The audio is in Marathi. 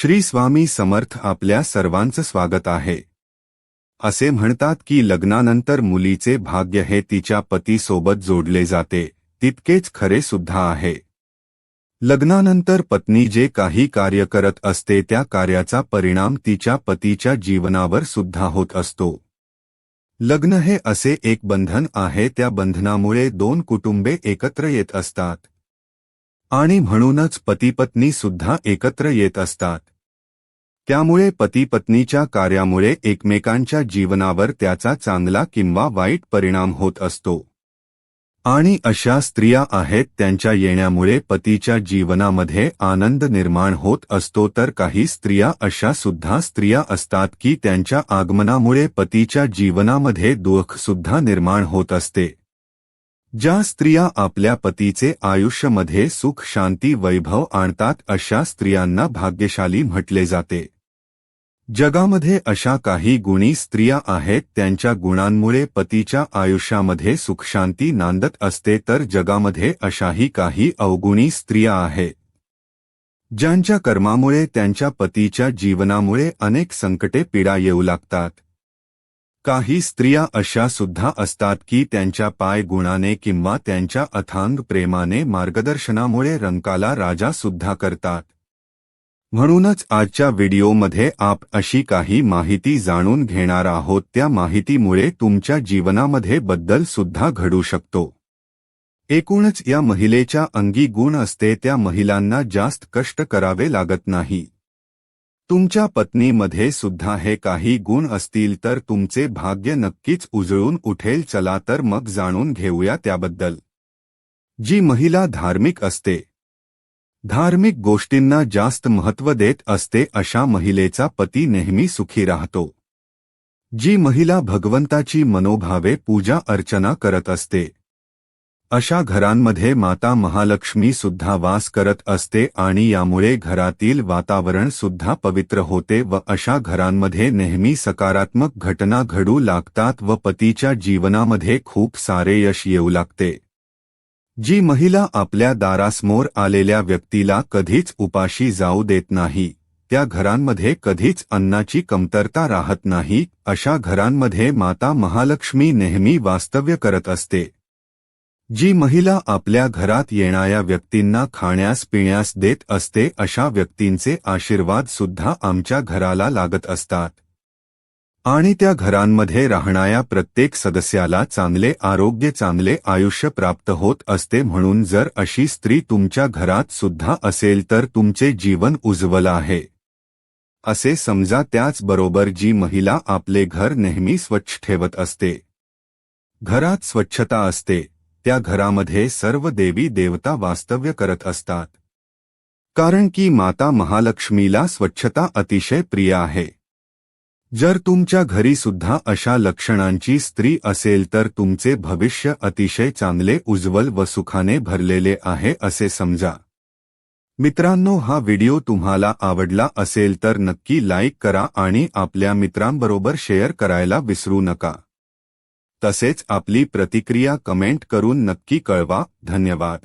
श्री स्वामी समर्थ आपल्या सर्वांचं स्वागत आहे. असे म्हणतात की लग्नानंतर मुलीचे भाग्य हे तिच्या पतीसोबत जोडले जाते तितकेच खरे सुद्धा आहे. लग्नानंतर पत्नी जे काही कार्य करत असते त्या कार्याचा परिणाम तिच्या पतीच्या जीवनावर सुद्धा होत असतो. लग्न हे असे एक बंधन आहे त्या बंधनामुळे दोन कुटुंबे एकत्र येत असतात. आणि म्हणूनच पतीपत्नी सुद्धा एकत्र येत असतात. त्यामुळे पतीपत्नीच्या कार्यामुळे एकमेकांच्या जीवनावर त्याचा चांगला किंवा वाईट परिणाम होत असतो. आणि अशा स्त्रिया आहेत त्यांच्या येण्यामुळे पतीच्या जीवनामध्ये आनंद निर्माण होत असतो तर काही स्त्रिया अशा सुद्धा स्त्रिया असतात की त्यांच्या आगमनामुळे पतीच्या जीवनामध्ये दुःखसुद्धा निर्माण होत असते. ज्या स्त्रिया आपल्या पतीचे आयुष्यामध्ये सुख शांती वैभव आणतात अशा स्त्रियांना भाग्यशाली म्हटले जाते. जगामध्ये अशा काही गुणी स्त्रिया आहेत त्यांच्या गुणांमुळे पतीच्या आयुष्यामध्ये सुखशांती नांदत असते तर जगामध्ये अशाही काही अवगुणी स्त्रिया आहेत. ज्यांच्या कर्मामुळे त्यांच्या पतीच्या जीवनामुळे अनेक संकटे पीडा येऊ लागतात. काही स्त्रिया अशा सुद्धा असतात की त्यांच्या पाय गुणाने किंवा त्यांच्या अथांग प्रेमाने मार्गदर्शनामुळे रंकाला राजा सुद्धा करतात. म्हणूनच आजच्या व्हिडिओमध्ये आप अशी काही माहिती जाणून घेणार आहोत. त्या माहितीमुळे तुमच्या जीवनामध्ये बद्दल सुद्धा घडू शकतो. एकूणच या महिलेच्या अंगी गुण असते. त्या महिलांना जास्त कष्ट करावे लागत नाही. तुमच्या पत्नीमध्ये सुद्धा हे काही गुण असतील तर तुमचे भाग्य नक्कीच उजळून उठेल. चला तर मग जाणून घेऊया त्याबद्दल. जी महिला धार्मिक असते धार्मिक गोष्टींना जास्त महत्त्व देत असते अशा महिलेचा पती नेहमी सुखी राहतो. जी महिला भगवंताची मनोभावे पूजा अर्चना करत असते अशा घरांमध्ये माता महालक्ष्मी सुद्धा वास करत असते आणि यामुळे घरातील वातावरण सुद्धा पवित्र होते व अशा घरांमध्ये नेहमी सकारात्मक घटना घडू लागतात व पतीच्या जीवनामध्ये खूप सारे यश येऊ लागते. जी महिला आपल्या दारासमोर आलेल्या व्यक्तीला कधीच उपाशी जाऊ देत नाही त्या घरांमध्ये कधीच अन्नाची कमतरता राहत नाही अशा घरांमध्ये माता महालक्ष्मी नेहमी वास्तव्य करत असते. जी महिला आपल्या घरात येणाऱ्या व्यक्तींना खाण्यास पिण्यास देत असते अशा व्यक्तींचे आशीर्वाद सुद्धा आमच्या घराला लागत असतात. आणि त्या घरांमध्ये राहणाऱ्या प्रत्येक सदस्याला चांगले आरोग्य चांगले आयुष्य प्राप्त होत असते म्हणून जर अशी स्त्री तुमच्या घरात सुद्धा असेल तर तुमचे जीवन उज्ज्वल आहे. असे समजा त्याचबरोबर जी महिला आपले घर नेहमी स्वच्छ ठेवत असते. घरात स्वच्छता असते. त्या घरामध्ये सर्व देवी देवता वास्तव्य करत असतात. कारण की माता महालक्ष्मीला स्वच्छता अतिशय प्रिय आहे. जर तुमच्या घरी सुद्धा अशा लक्षणांची स्त्री असेल तर तुमचे भविष्य अतिशय चांगले उज्ज्वल व सुखाने भरलेले आहे असे समजा. मित्रांनो हा व्हिडिओ तुम्हाला आवडला असेल तर नक्की लाईक करा आणि आपल्या मित्रांबरोबर शेअर करायला विसरू नका. तसेच आपली प्रतिक्रिया कमेंट करून नक्की कळवा. धन्यवाद.